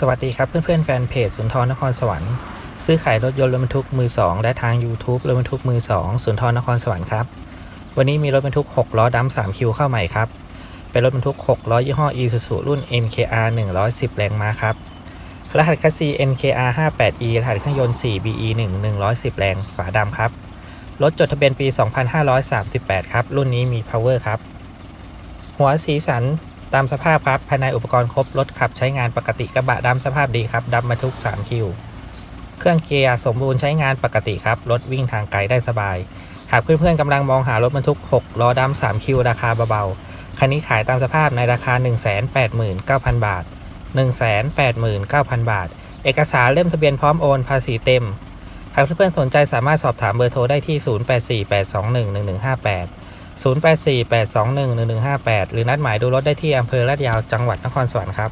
สวัสดีครับเพื่อนๆแฟนเพจสุนทรนครสวรรค์ซื้อขายรถยนต์รถบรรทุกมือ2และทาง YouTube รถบรรทุกมือ 2 สุนทรนครสวรรค์ครับวันนี้มีรถบรรทุก 6 ล้อดัม3คิวเข้าใหม่ครับ เป็นรถบรรทุก 6 ล้อยี่ห้อ Isuzu รุ่น NKR 110 แรงม้าครับ รหัสคัสซี NKR 58E รหัสเครื่องยนต์ 4BE 1 110 แรงฝาดำครับ รถจดทะเบียนปี 2538 ครับ รุ่นนี้มี power ครับ หัวสีสัน ตามสภาพครับ ภายในอุปกรณ์ครบ รถขับใช้งานปกติกระบะดำสภาพดีครับดำมาทุก 3 คิว เครื่องเกียร์สมบูรณ์ใช้งานปกติครับ รถวิ่งทางไกลได้สบาย หากเพื่อนๆกำลังมองหารถบรรทุก 6 ล้อดำ3คิว ราคาเบาๆ คันนี้ขายตามสภาพในราคา 189,000 บาท 189,000 บาท เอกสารเล่มทะเบียนพร้อมโอนภาษีเต็ม หากเพื่อนๆสนใจสามารถสอบถามเบอร์โทรได้ที่ 0848211158 0848211158 หรือนัดหมายดูรถได้ที่อำเภอลาดยาวจังหวัดนครสวรรค์ครับ